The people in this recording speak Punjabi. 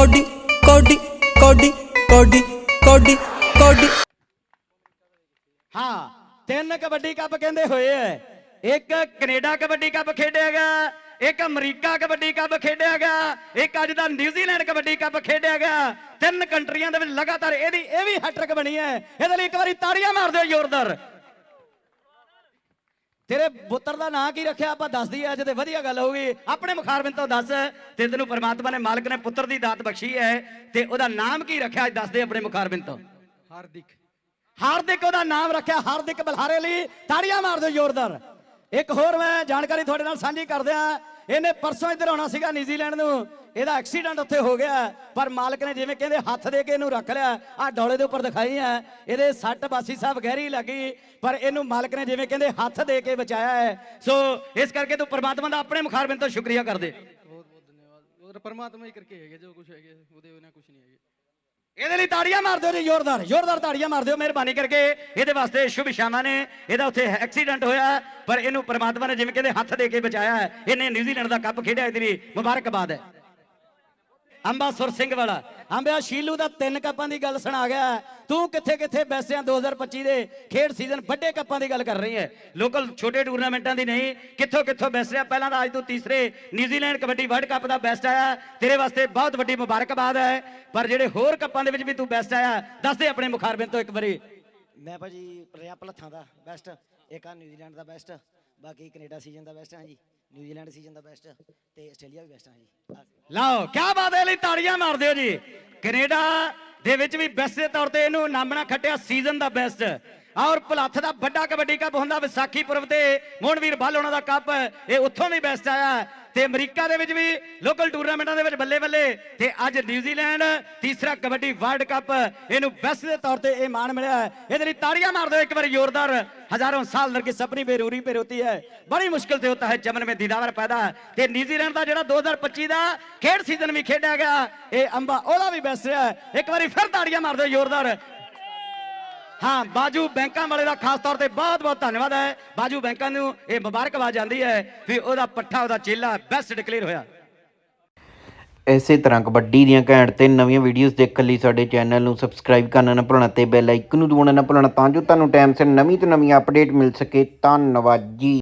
ਕੋਡੀ ਕੋਡੀ ਕੋਡੀ ਕੋਡੀ ਕੋਡੀ ਕੋਡੀ। ਹਾਂ, ਤਿੰਨ ਕਬੱਡੀ ਕੱਪ ਕਹਿੰਦੇ ਹੋਏ ਐ। ਇੱਕ ਕੈਨੇਡਾ ਕਬੱਡੀ ਕੱਪ ਖੇਡਿਆ ਗਿਆ, ਇੱਕ ਅਮਰੀਕਾ ਕਬੱਡੀ ਕੱਪ ਖੇਡਿਆ ਗਿਆ, ਇੱਕ ਅੱਜ ਦਾ ਨਿਊਜ਼ੀਲੈਂਡ ਕਬੱਡੀ ਕੱਪ ਖੇਡਿਆ ਗਿਆ। ਤਿੰਨ ਕੰਟਰੀਆਂ ਦੇ ਵਿੱਚ ਲਗਾਤਾਰ ਇਹਦੀ, ਇਹ ਵੀ ਹੈਟ੍ਰਿਕ ਬਣੀ ਹੈ ਇਹਦੇ ਲਈ ਇੱਕ ਵਾਰੀ ਤਾੜੀਆਂ ਮਾਰ ਦਿਓ ਜ਼ੋਰਦਾਰ। ਤੇਰੇ ਪੁੱਤਰ ਦਾ ਨਾਂ ਕੀ ਰੱਖਿਆ? ਆਪਾਂ ਦੱਸ ਦਈਏ ਅੱਜ ਤੇ ਵਧੀਆ ਗੱਲ ਹੋਊਗੀ। ਆਪਣੇ ਮੁਖਾਰਬਿੰਦ ਤੋਂ ਦੱਸ ਤੇ ਤੈਨੂੰ ਪਰਮਾਤਮਾ ਨੇ ਮਾਲਕ ਨੇ ਪੁੱਤਰ ਦੀ ਦਾਤ ਬਖਸ਼ੀ ਹੈ ਤੇ ਉਹਦਾ ਨਾਮ ਕੀ ਰੱਖਿਆ ਅੱਜ ਦੱਸ ਦੇ ਆਪਣੇ ਮੁਖਾਰਬਿੰਦ ਤੋਂ। ਹਾਰਦਿਕ। ਹਾਰਦਿਕ ਉਹਦਾ ਨਾਮ ਰੱਖਿਆ ਹਾਰਦਿਕ ਬਲਹਾਰੇ ਲਈ ਤਾੜੀਆਂ ਮਾਰ ਦਿਓ ਜ਼ੋਰਦਾਰ। ਇੱਕ ਹੋਰ ਮੈਂ ਜਾਣਕਾਰੀ ਤੁਹਾਡੇ ਨਾਲ ਸਾਂਝੀ ਕਰਦਿਆਂ ਇਹਨੇ ਪਰਸੋਂ ਇੱਧਰ ਆਉਣਾ ਸੀਗਾ ਨਿਊਜ਼ੀਲੈਂਡ ਨੂੰ। ਇਹਦਾ ਐਕਸੀਡੈਂਟ ਉੱਥੇ ਹੋ ਗਿਆ। ਪਰ ਮਾਲਕ ਨੇ ਜਿਵੇਂ ਕਹਿੰਦੇ ਹੱਥ ਦੇ ਕੇ ਇਹਨੂੰ ਰੱਖ ਲਿਆ ਆ ਡੋਲੇ ਦੇ ਉੱਪਰ ਦਿਖਾਈ ਹੈ। ਇਹਦੇ ਸੱਟ ਬਾਸੀ ਸਾਹਿਬ ਗਹਿਰੀ ਲੱਗੀ ਪਰ ਇਹਨੂੰ ਮਾਲਕ ਨੇ ਜਿਵੇਂ ਕਹਿੰਦੇ ਹੱਥ ਦੇ ਕੇ ਬਚਾਇਆ ਹੈ। ਸੋ ਇਸ ਕਰਕੇ ਤੂੰ ਪ੍ਰਮਾਤਮਾ ਦਾ ਆਪਣੇ ਮੁਖਾਰਬਿੰਦ ਤੋਂ ਸ਼ੁਕਰੀਆ ਕਰਦੇ। ਬਹੁਤ ਬਹੁਤ ਧੰਨਵਾਦ। ਪਰਮਾਤਮਾ ਹੀ ਕਰਕੇ ਹੈਗੇ ਜੋ ਕੁਝ ਹੈਗੇ ਉਹਦੇ ਬਿਨਾਂ ਕੁਝ ਨਹੀਂ ਹੈਗੇ। ਇਹਦੇ ਲਈ ਤਾੜੀਆਂ ਮਾਰ ਦਿਓ ਜੀ ਜ਼ੋਰਦਾਰ ਜ਼ੋਰਦਾਰ ਤਾੜੀਆਂ ਮਾਰ ਦਿਓ ਮਿਹਰਬਾਨੀ ਕਰਕੇ। ਇਹਦੇ ਵਾਸਤੇ ਸ਼ੁਭ ਸ਼ਾਮਾਂ ਨੇ। ਇਹਦਾ ਉੱਥੇ ਐਕਸੀਡੈਂਟ ਹੋਇਆ ਪਰ ਇਹਨੂੰ ਪ੍ਰਮਾਤਮਾ ਨੇ ਜਿਵੇਂ ਕਹਿੰਦੇ ਹੱਥ ਦੇ ਕੇ ਬਚਾਇਆ ਹੈ। ਇਹਨੇ ਨਿਊਜ਼ੀਲੈਂਡ ਦਾ ਕੱਪ ਖੇਡਿਆ ਇਹਦੇ ਲਈ ਮੁਬਾਰਕਬਾਦ ਹੈ। ਅੰਬਾ ਸੁਰ ਸਿੰਘ ਵਾਲਾ। ਅੰਬਿਆ ਸ਼ੀਲੂ ਦਾ ਤਿੰਨ ਕੱਪਾਂ ਦੀ ਗੱਲ ਸੁਣਾ ਗਿਆ ਤੂੰ ਕਿੱਥੇ ਕਿੱਥੇ ਬੈਸਿਆ 2025 ਦੇ ਖੇਡ ਸੀਜ਼ਨ ਵੱਡੇ ਕੱਪਾਂ ਦੀ ਗੱਲ ਕਰ ਰਹੀ ਹੈ। ਲੋਕਲ ਛੋਟੇ ਟੂਰਨਾਮੈਂਟਾਂ ਦੀ ਨਹੀਂ, ਕਿੱਥੋਂ ਕਿੱਥੋਂ ਬੈਸਿਆ? ਪਹਿਲਾਂ ਤਾਂ ਅੱਜ ਤੋਂ ਤੀਸਰੇ New Zealand kabaddi world cup ਦਾ ਬੈਸਟ ਆਇਆ। ਤੇਰੇ ਵਾਸਤੇ ਬਹੁਤ ਵੱਡੀ ਮੁਬਾਰਕਬਾਦ ਹੈ। ਪਰ ਜਿਹੜੇ ਹੋਰ ਕੱਪਾਂ ਦੇ ਵਿੱਚ ਵੀ ਤੂੰ ਬੈਸਟ ਆਇਆ, ਦੱਸ ਦੇ ਆਪਣੇ ਮੁਖਾਰਬਿੰਦ ਤੋਂ ਇੱਕ ਵਾਰੀ। ਮੈਂ ਭਾਜੀ ਪ੍ਰਿਆ ਭਲੱਥਾਂ ਦਾ ਬੈਸਟ ਇੱਕ ਆ ਨਿਊਜ਼ੀਲੈਂਡ ਦਾ ਬੈਸਟ ਬਾਕੀ ਕੈਨੇਡਾ ਸੀਜ਼ਨ ਦਾ ਬੈਸਟ ਹਾਂ ਜੀ ਨਿਊਜ਼ੀਲੈਂਡ ਸੀਜ਼ਨ ਦਾ ਬੈਸਟ ਤੇ ਆਸਟ੍ਰੇਲੀਆ ਵੀ ਬੈਸਟ ਹਾਂ ਜੀ ਲਓ, ਕਿਆ ਬਾਤ ਹੈ ਲਈ ਤਾੜੀਆਂ ਮਾਰ ਦਿਓ ਜੀ। ਕੈਨੇਡਾ ਦੇ ਵਿੱਚ ਵੀ ਬੈਸਟ ਦੇ ਤੌਰ ਤੇ ਇਹਨੂੰ ਨਾਮਣਾ ਖੱਟਿਆ ਸੀਜ਼ਨ ਦਾ ਬੈਸਟ ਔਰ ਭਲੱਥ ਦਾ ਵੱਡਾ ਕਬੱਡੀ ਕੱਪ ਹੁੰਦਾ ਵਿਸਾਖੀ ਪੁਰਬ ਤੇ ਮੋਹਨਵੀਰ ਭੱਲ ਉਹਨਾਂ ਦਾ ਕੱਪ ਇਹ ਉੱਥੋਂ ਵੀ ਬੈਸਟ ਆਇਆ। ਤੇ ਅਮਰੀਕਾ ਦੇ ਵਿੱਚ ਵੀ ਲੋਕਲ ਟੂਰਨਾਮੈਂਟਾਂ ਦੇ ਵਿੱਚ ਬੱਲੇ ਬੱਲੇ। ਤੇ ਅੱਜ ਨਿਊਜ਼ੀਲੈਂਡ ਤੀਸਰਾ ਕਬੱਡੀ ਵਰਲਡ ਕੱਪ, ਇਹਨੂੰ ਬੈਸਟ ਦੇ ਤੌਰ ਤੇ ਇਹ ਮਾਣ ਮਿਲਿਆ ਹੈ। ਇਹਦੇ ਲਈ ਤਾੜੀਆਂ ਮਾਰ ਦਿਓ ਇੱਕ ਵਾਰ ਜ਼ੋਰਦਾਰ। ਹਜ਼ਾਰਾਂ ਸਾਲ ਲੜਕੇ ਸਭਨੀ ਬੇਰੂਰੀ ਪਰ ਹੋਤੀ ਹੈ। ਬੜੀ ਮੁਸ਼ਕਲ ਤੇ ਹੁੰਦਾ ਹੈ, ਜਮਨ ਮੇ ਦੀਦਾਰ ਪੈਦਾ ਤੇ ਨਿਊਜ਼ੀਲੈਂਡ ਦਾ ਜਿਹੜਾ 2025 ਦਾ ਖੇਡ ਸੀਜ਼ਨ ਵੀ ਖੇਡਿਆ ਗਿਆ, ਇਹ ਅੰਬਾ ਉਹਦਾ ਵੀ ਬੈਸਟ ਰਿਹਾ ਇੱਕ ਵਾਰੀ ਫਿਰ ਤਾੜੀਆਂ ਮਾਰ ਦਿਓ ਜ਼ੋਰਦਾਰ। ਹਾਂ, ਬਾਜੂ ਬੈਂਕਾਂ ਵਾਲੇ ਦਾ ਖਾਸ ਤੌਰ ਤੇ ਬਹੁਤ ਬਹੁਤ ਧੰਨਵਾਦ ਹੈ। ਬਾਜੂ ਬੈਂਕਾਂ ਨੂੰ ਇਹ ਮੁਬਾਰਕਬਾਦ ਜਾਂਦੀ ਹੈ ਵੀ ਉਹਦਾ ਪੱਠਾ, ਉਹਦਾ ਚੇਲਾ ਬੈਸਟ ਡਿਕਲੇਅਰ ਹੋਇਆ। ਇਸੇ ਤਰ੍ਹਾਂ ਕਬੱਡੀ ਦੀਆਂ ਘੈਂਟ ਤੇ ਨਵੀਆਂ ਵੀਡੀਓਜ਼ ਦੇਖਣ ਲਈ ਸਾਡੇ ਚੈਨਲ ਨੂੰ ਸਬਸਕ੍ਰਾਈਬ ਕਰਨਾ ਨਾ ਭੁੱਲਣਾ ਤੇ ਬੈਲ ਆਈਕਨ ਨੂੰ ਦਬਾਉਣਾ ਨਾ ਭੁੱਲਣਾ ਤਾਂ ਜੋ ਤੁਹਾਨੂੰ ਟਾਈਮ ਸਿਰ ਨਵੀਂ ਤੋਂ ਨਵੀਂ ਅਪਡੇਟ ਮਿਲ ਸਕੇ। ਧੰਨਵਾਦ ਜੀ।